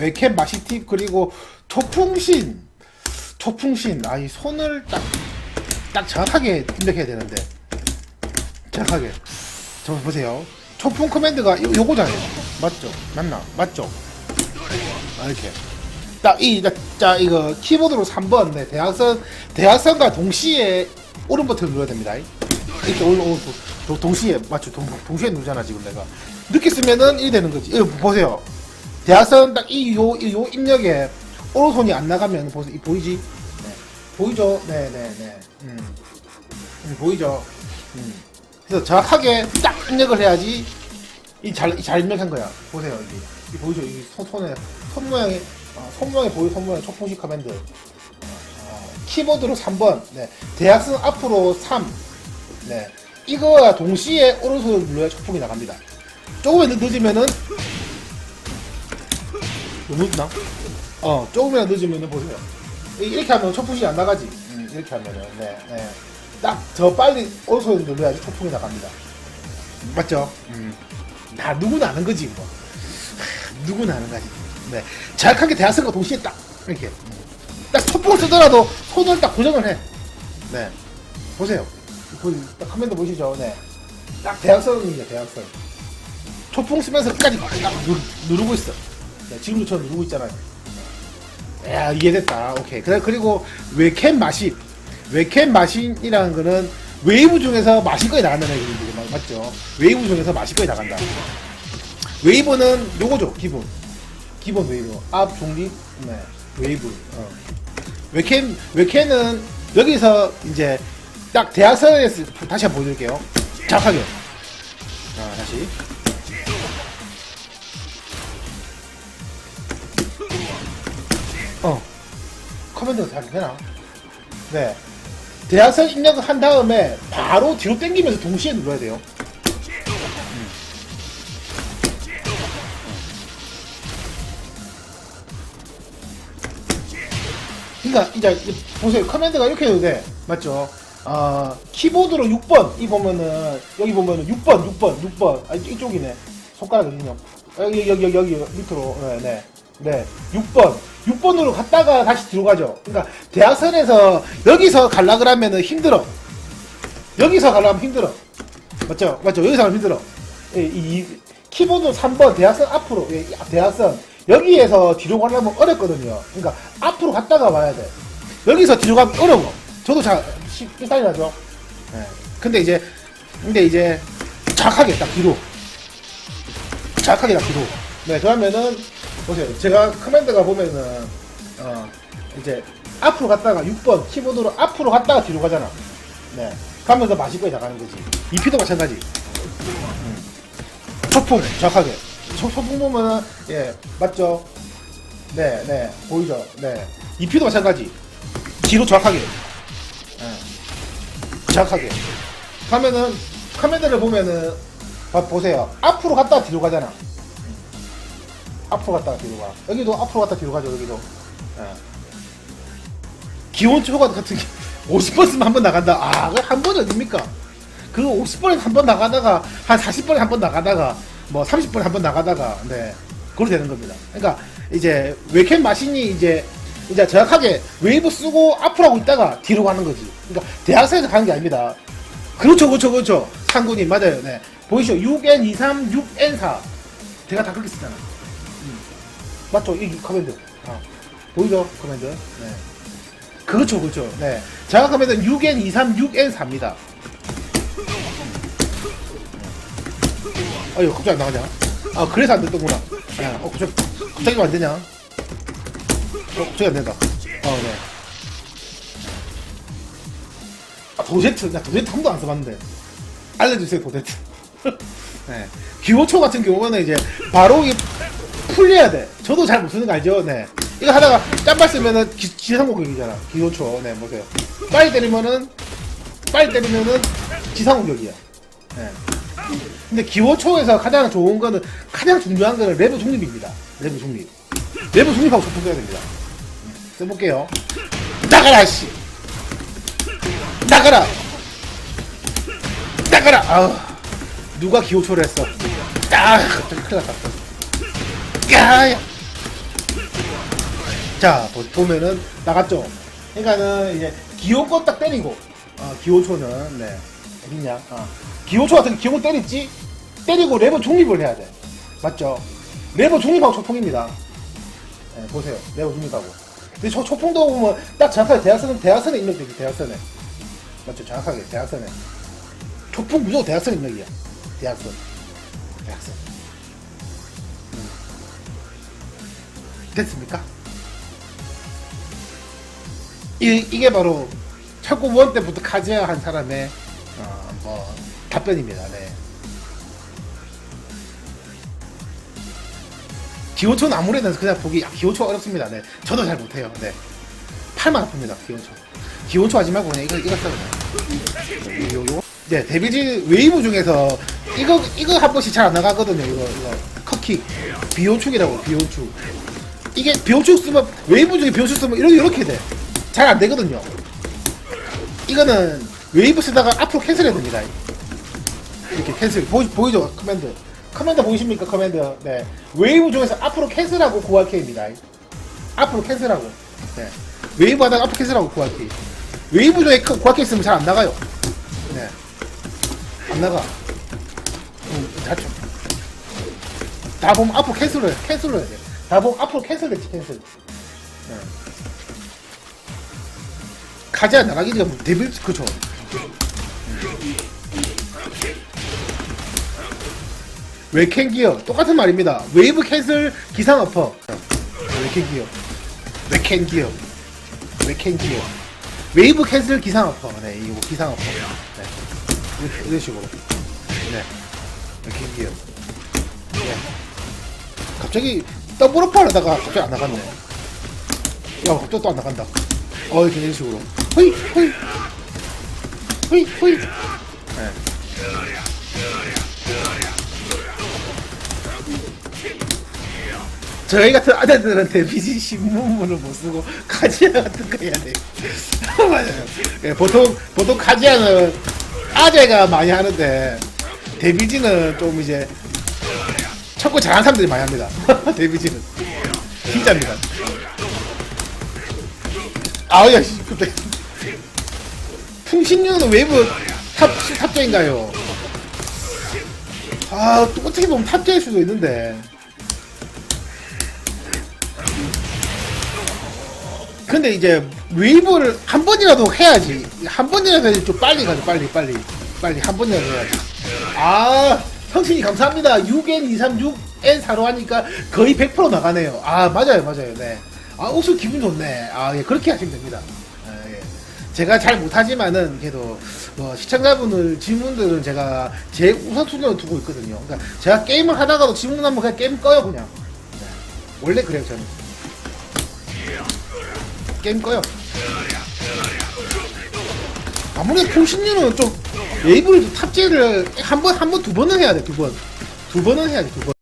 외캠 마시 팁 그리고 초풍신 초풍신. 아 이 손을 딱 딱 정확하게 입력해야 되는데. 정확하게. 저 보세요. 초풍 커맨드가 요, 요거잖아요. 맞죠? 맞나? 맞죠? 아, 이렇게. 딱이자 이거 키보드로 3번. 네 대학선 대학선과 동시에 오른 버튼을 눌러야 됩니다. 이렇게 올, 올, 도- 동시에 맞죠? 동, 동시에 누르잖아 지금 내가. 늦게 쓰면은 이 되는 거지. 이거 보세요 대학선 딱 이 요 요 입력에 오른손이 안 나가면 보세요 이 보이지? 네. 보이죠? 네 네 네. 음. 음, 보이죠? 음. 그래서 정확하게 딱 입력을 해야지 이잘 잘 입력한 거야. 보세요 여기 이 보이죠? 이 손, 손에 손 모양이 어, 손 모양이 보이 손 모양 초포식 커맨드. 어, 키보드로 3번. 네. 대학선 앞으로 3 네. 이거와 동시에 오른손을 눌러야 초풍이 나갑니다. 조금만 늦으면은 너무 늦나? 어 조금이라도 늦으면은 보세요. 이- 이렇게 하면 초풍이 안 나가지? 음, 이렇게 하면은 네, 네. 딱더 빨리 오른손을 눌러야지 초풍이 나갑니다. 맞죠? 음. 다 누구나 아는 거지 뭐. 하, 누구나 아는 거지. 네. 정확하게 대학생과 동시에 딱 이렇게. 음. 딱 초풍을 쓰더라도 손을 딱 고정을 해 네. 보세요. 그, 딱 커맨드 보시죠. 네 딱 대학생입니다 대학생. 초풍 쓰면서 끝까지 딱 누, 누르고 있어 네, 지금도 저 누르고 있잖아요. 야 이해됐다. 오케이. 그래 그리고 웨캠 마신 웨캠 마신이라는 거는 웨이브 중에서 마신거에 나간다는 얘기인데 맞- 맞죠? 웨이브 중에서 마신거에 나간다. 웨이브는 요거죠 기본. 기본 웨이브. 앞 중립 네 웨이브. 어. 웨캠 웨캠은 여기서 이제 딱 대학선에서 다시 한번 보여드릴게요. 정확하게. 자 다시 커맨드가 잘 되나? 네. 대학선 입력을 한 다음에 바로 뒤로 당기면서 동시에 눌러야 돼요. 음. 그러니까 이제 보세요. 커맨드가 이렇게 해도 돼. 맞죠? 아 키보드로 6번. 이 보면은 여기 보면은 6번 6번 6번. 아 이쪽이네. 손가락 어디냐 여기 여기 여기 여기 밑으로. 네 네 네. 6번. 6번으로 갔다가 다시 뒤로 가죠. 그러니까 대학선에서 여기서 갈라 그러면은 힘들어. 여기서 가려면 힘들어. 맞죠? 맞죠? 여기서 가면 힘들어. 이, 이- 이 키보드 3번 대학선 앞으로. 예, 이 대학선 여기에서 뒤로 가려면 어렵거든요. 그러니까 앞으로 갔다가 와야 돼. 여기서 뒤로 가면 어려워. 저도 잘 비슷하게 하죠. 예. 근데 이제 근데 이제 정확하게 딱 뒤로. 정확하게 딱 뒤로. 네 그러면은 보세요. 제가 커맨드가 보면은 어 이제 앞으로 갔다가 6번 키보드로 앞으로 갔다가 뒤로 가잖아. 네. 가면서 마시고에 나가는 거지. EP도 마찬가지. 음. 소풍 정확하게. 소, 소풍 보면은 예 맞죠? 네 네 보이죠? 네. EP도 마찬가지. 뒤로 정확하게. 예. 정확하게. 하면은 카메라를 보면은 봐, 보세요. 앞으로 갔다가 뒤로 가잖아. 음. 앞으로 갔다가 뒤로 가. 여기도 앞으로 갔다 뒤로 가죠 여기도. 예. 기온 초과 같은 게 50번 쓰면 한번 나간다. 아 그거 한 번이 어딥니까? 그 50번에 한번 나가다가 한 40번에 한 번 나가다가 뭐 30번에 한 번 나가다가 네. 그렇게 되는 겁니다. 그러니까 이제 웨캠 마신이 이제 이제 정확하게 웨이브 쓰고 앞으로 하고 있다가 뒤로 가는 거지. 그러니까 대학생에서 가는 게 아닙니다. 그렇죠 그렇죠 그렇죠. 상군님 맞아요. 네. 보이시죠? 6N23 6N4 제가 다 그렇게 쓰잖아 음. 맞죠? 이 커맨드. 아. 보이죠? 커맨드? 네. 그렇죠 그렇죠. 네. 정확하면 6N23 6N4입니다. 아유 갑자기 안 나가냐? 아 그래서 안 됐던구나. 야, 어 갑자기 갑자기 왜안 되냐? 어 갑자기 안 된다. 어 네. 아 도제트 나 도제트 한 번도 안 써봤는데. 알려주세요 도제트. 네. 기호초 같은 경우는 이제 바로 이 풀려야 돼 저도 잘 못 쓰는 거 알죠 네 이거 하다가 짬발 쓰면은 기, 지상공격이잖아 기호초 네 보세요 빨리 때리면은 빨리 때리면은 지상공격이야 네. 근데 기호초에서 가장 좋은 거는 가장 중요한 거는 레버 중립입니다. 레버 중립. 레버 중립하고 소통 해야 됩니다. 음, 써볼게요. 나가라 씨. 나가라. 나가라. 아우 누가 기호초를 했어? 아 갑자기 큰일 났다. 자 보, 보면은 나갔죠. 그러니까는 이제 기호 거딱 때리고 어, 기호초는 네 어딨냐? 어. 기호초 같은 거 기호 때렸지? 때리고 레버 중립을 해야 돼. 맞죠? 레버 중립하고 초풍입니다. 네, 보세요. 레버 중립하고. 근데 저 초풍도 보면 딱 정확하게 대학선은 대학선에 입력되지 대학선에. 맞죠? 정확하게 대학선에. 초풍 무조건 대학선 입력이야. 대학선. 대학선. 됐습니까? 이, 이게 바로 철구 원 때부터 카즈야 한 사람의 어, 뭐 답변입니다. 네. 기호초는 아무래도 그냥 보기 아, 기호초 어렵습니다. 네. 저도 잘 못해요. 네. 팔만 아픕니다. 기호초. 기호초 하지 말고 그냥 이거 이거 써 그냥. 요, 요, 요. 네, 데뷔지 웨이브 중에서 이거 이거 한 번씩 잘 안 나가거든요. 이거 이거 커킥 비호축이라고 비호축. 이게 비호축 쓰면 웨이브 중에 비호축 쓰면 이렇게 이렇게 돼. 잘 안 되거든요. 이거는 웨이브 쓰다가 앞으로 캔슬해야 됩니다. 이렇게 캔슬 보이, 보이죠? 커맨드. 커맨드 보이십니까? 커맨드. 네. 웨이브 중에서 앞으로 캔슬하고 구할케입니다. 앞으로 캔슬하고. 네. 웨이브 하다가 앞으로 캔슬하고 구할케 웨이브 중에 그 구할케 있으면 잘 안 나가요. 네안 나가. 음, 다쳐 다 보면 앞으로 캔슬을 해 캔슬을 해야 돼 다 보면 앞으로 캔슬됐지 캔슬 네. 가자 나가기가 뭐 데빌 그쵸 웨켄 기어 똑같은 말입니다. 웨이브 캔슬 기상 어퍼. 웨켄 기어. 웨켄 기어. 웨켄 기어. 웨이브 캔슬 기상 어퍼. 네, 이거 기상 어퍼. 네. 이렇게, 이런 식으로. 네. 웨켄 기어. 네. 갑자기 더블 어퍼 하다가 갑자기 안 나갔네. 야, 갑자기 또 안 나간다. 어, 이렇게 이런 식으로. 호이, 호이. 호이, 호이. 네. 저희 같은 아재들한테 비지 신문문을 못 쓰고 카지아 같은 거 해야 돼. 맞아요. 예, 보통 보통 카지아는 아재가 많이 하는데 데비지는 좀 이제 축구 잘하는 사람들이 많이 합니다. 데비지는 진짜입니다. 아우야 씨, 근데 풍신유는 웨이브 탑 탑재인가요? 아, 또 어떻게 보면 탑재일 수도 있는데. 근데 이제 웨이브를 한 번이라도 해야지. 한 번이라도 해야지 좀 빨리 가죠. 빨리, 빨리. 빨리 한 번이라도 해야지. 아, 형신이 감사합니다. 6N236N 사로 하니까 거의 100% 나가네요. 아, 맞아요, 맞아요. 네. 아, 옷을 기분 좋네. 아, 예, 그렇게 하시면 됩니다. 아, 예. 제가 잘 못하지만은 그래도 뭐 시청자분들 질문들은 제가 제 우선순위로 두고 있거든요. 그러니까 제가 게임을 하다가도 질문하면 그냥 게임 꺼요 그냥. 네. 원래 그래요 저는. 게임 꺼요. 아무래도 통신료는 좀 웨이브를 좀 탑재를 한 번, 한 번, 두 번은 해야 돼, 두 번. 두 번은 해야 돼, 두 번.